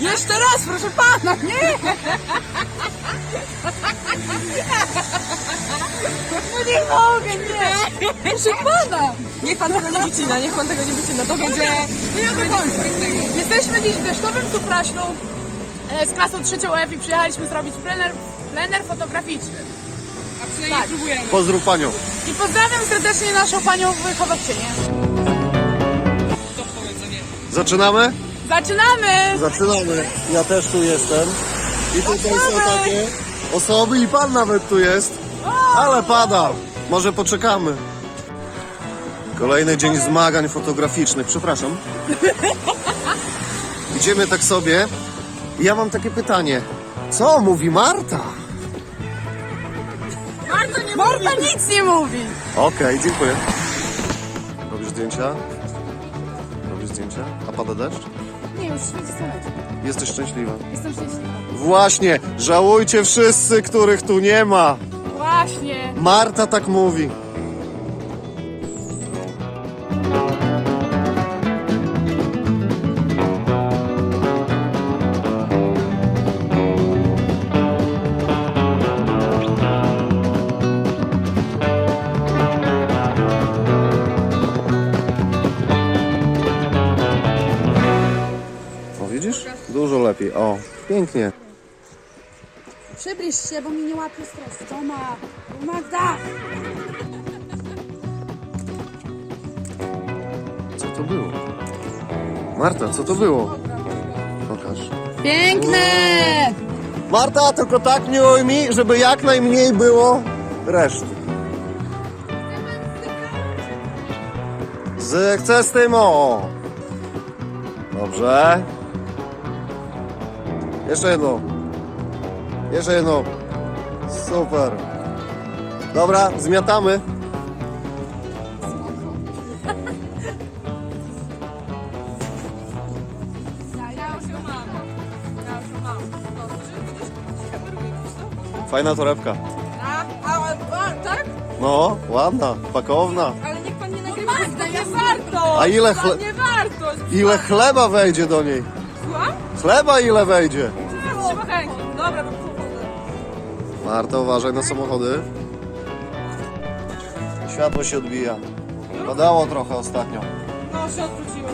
Jeszcze raz? Proszę pana, nie! No nie mogę, nie! Proszę pana! Niech pan tego nie wycina, niech pan tego nie wycina, to będzie... Ja do końca. Jesteśmy dziś w deszczowym Supraślu e, z klasą trzecią F i przyjechaliśmy zrobić plener, plener fotograficzny. A przynajmniej Tak. próbujemy. Pozdrów panią. I pozdrawiam serdecznie naszą panią wychowawczynię. Zaczynamy? Zaczynamy! Zaczynamy. Ja też tu jestem. I tutaj są takie osoby i pan nawet tu jest. Ale pada. Może poczekamy. Kolejny dzień zmagań fotograficznych. Przepraszam. Idziemy tak sobie. I ja mam takie pytanie. Co mówi Marta? Marta, nie Marta nic nie mówi! Okej, dziękuję. Robisz zdjęcia? Robisz zdjęcia? A pada deszcz? Nie, już. Jesteś szczęśliwa. Jestem szczęśliwa. Właśnie, żałujcie wszyscy, których tu nie ma. Właśnie. Marta tak mówi. Widzisz? Dużo lepiej. O, pięknie. Przybliż się, bo mi nie łapie stres. To ma. Magda! Co to było? Marta, co to było? Pokaż. Piękne! Marta, tylko tak nie ujmij, żeby jak najmniej było reszty. Chcę z tym o. Dobrze. Jeszcze jedno. Jeszcze jedno. Super. Dobra, zmiatamy. Fajna torebka. A, a, a, tak? No, ładna, pakowna. Ale niech pan nie nagrywa. Nie warto! A ile chle- Nie warto! Ile chleba wejdzie do niej? Chleba ile wejdzie? Trzeba chęci. Dobra, to. Marta, uważaj na samochody. Światło się odbija. Padało trochę ostatnio. No, się odwróciło.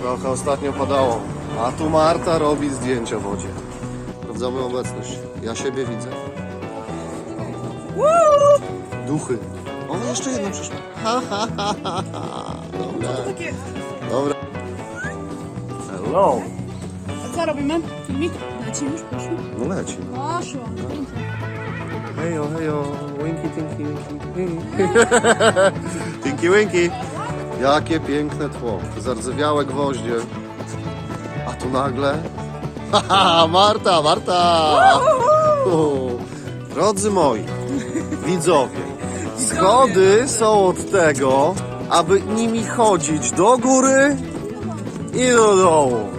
Trochę ostatnio padało. A tu Marta robi zdjęcia w wodzie. Sprawdzamy obecność. Ja siebie widzę. Duchy. O, jeszcze jedno przyszło. Ha, ha, ha, ha, ha. Dobra. Takie... Dobra. Hello. Co robimy? Filmik? Leci już, poszło? No leci. Poszło. Hejo, hejo, winky, tinky, winky. tinky, winky. Jakie piękne tło. Zardzewiałe gwoździe. A tu nagle... Haha, Marta, Marta! U. Drodzy moi, widzowie, schody są od tego, aby nimi chodzić do góry i do dołu.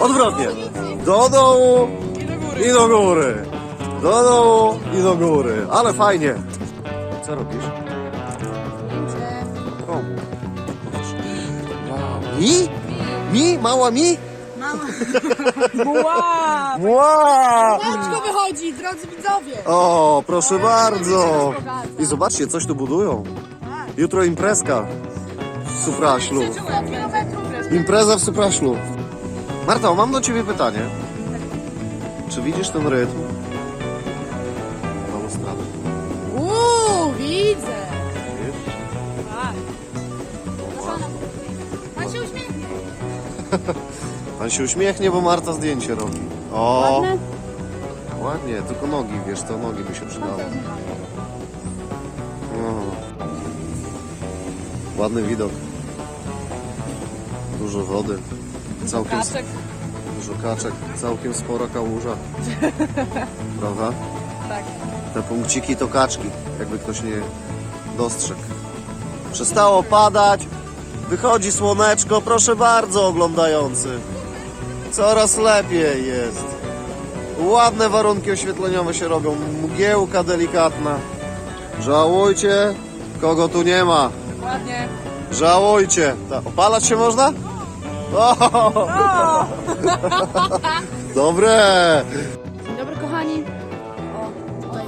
Odwrotnie. Do dołu i do góry. Do dołu i do góry. Ale fajnie. Co robisz? Komu? Wow. Mi? Mi? Mała mi? Wow! Wow! Oczko wychodzi, drodzy widzowie. O, proszę bardzo. I zobaczcie, coś tu budują. Jutro imprezka w Supraślu. Impreza w Supraślu. Marta, mam do ciebie pytanie. Czy widzisz ten rytm? Balustrady. Uuu, widzę. Widzisz? Tak. Pan się uśmiechnie. Pan się uśmiechnie, bo Marta zdjęcie robi. O, Ładne? ładnie, tylko nogi, wiesz, to nogi by się przydały. O. Ładny widok. Dużo wody. Całkiem, Kaczek. dużo kaczek. Całkiem spora kałuża. Prawda? Tak. Te punkciki to kaczki, jakby ktoś nie dostrzegł. Przestało padać, wychodzi słoneczko, proszę bardzo oglądający. Coraz lepiej jest. Ładne warunki oświetleniowe się robią, mgiełka delikatna. Żałujcie, kogo tu nie ma. Ładnie. Żałujcie. Ta, opalać się można? O! Dobre! Dzień dobry kochani. O, tutaj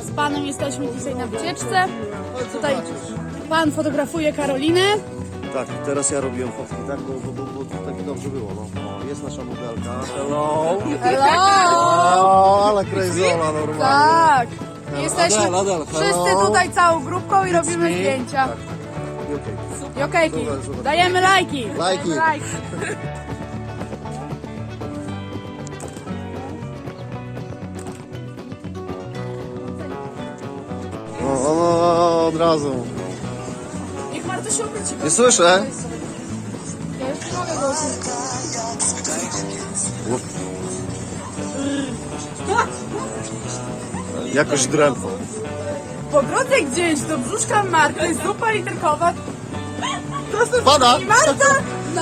z panem jesteśmy dzisiaj na wycieczce. Tutaj pan fotografuje Karolinę. Tak, teraz ja robiłem fotki, tak, bo, bo, bo, bo tak dobrze było. No. O, jest nasza modelka. Hello! Hello! O, ale crazola normalnie. Tak! Jesteśmy Adel, Adel, wszyscy tutaj całą grupką i robimy me. zdjęcia. Tak. Okej. I okejki. Super, super. Dajemy lajki. Lajki. Like. O, o, o, od razu. Niech Marta się obróci. Nie słyszę. Ja już nie mogę go usłyszeć. Jakoś drętwo. Po drodze gdzieś do brzuszka Marty zupa literkowa. Prosto Pada. I Marta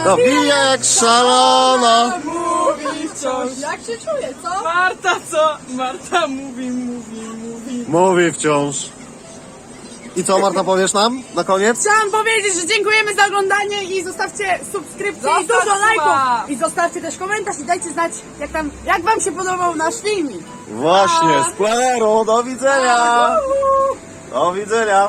No pije jak szalona. mówi wciąż. Jak się czuje, co? Marta co? Marta mówi, mówi, mówi. Mówi wciąż. I co Marta powiesz nam na koniec? Chciałam powiedzieć, że dziękujemy za oglądanie i zostawcie subskrypcję i Zostaw dużo suba. lajków. I zostawcie też komentarz i dajcie znać, jak, tam, jak wam się podobał nasz filmik. Właśnie, z pleneru. Do widzenia. Do widzenia.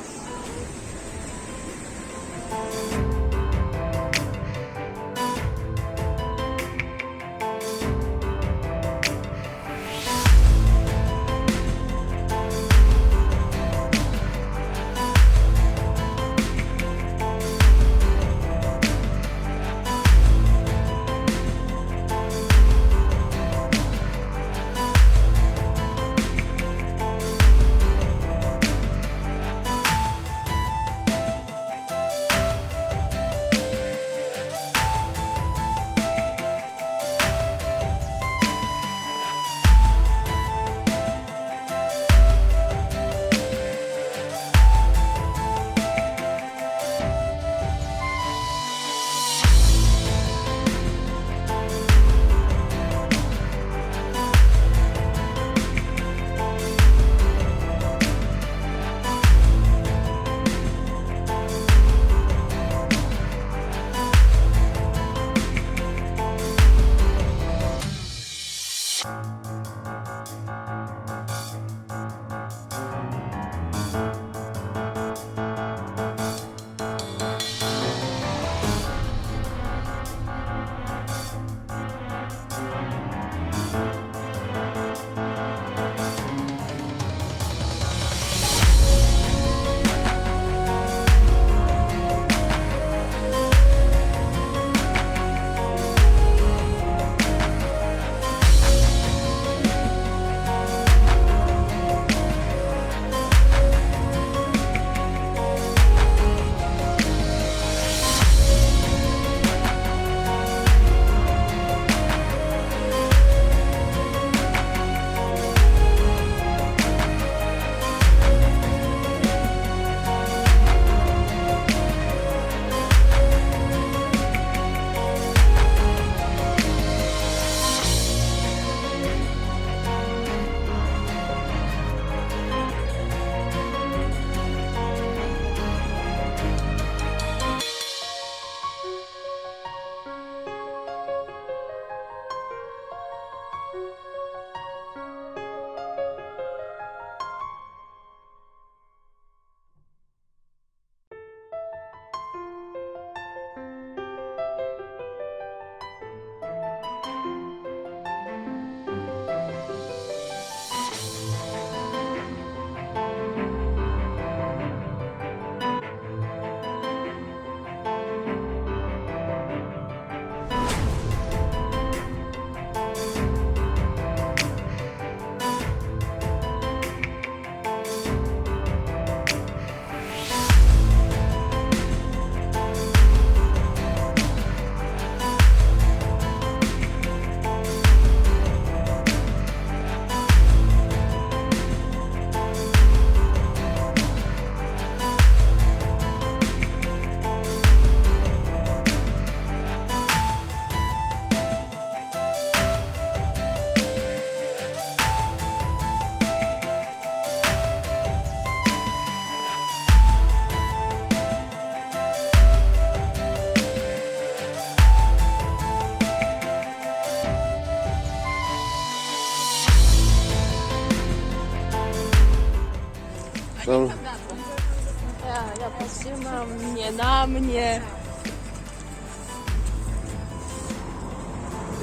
Na mnie.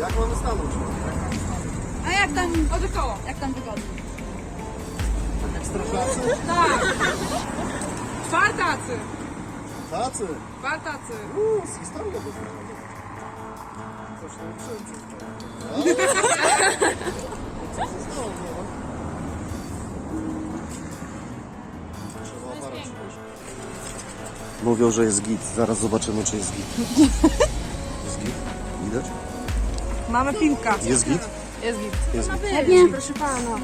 jak mamy stanąć? A jak tam, Około. jak tam wygodnie? Jak strażacy? Tak. Czwartacy. Tacy. Czwartacy. Uuu, z historią do Coś tam przyczyn. Co się stało? Trzeba aparat Mówią, że jest git. Zaraz zobaczymy, czy jest git. Jest git? Widać? Mamy piłka. Jest git? Jest git. Jest git. Proszę pana.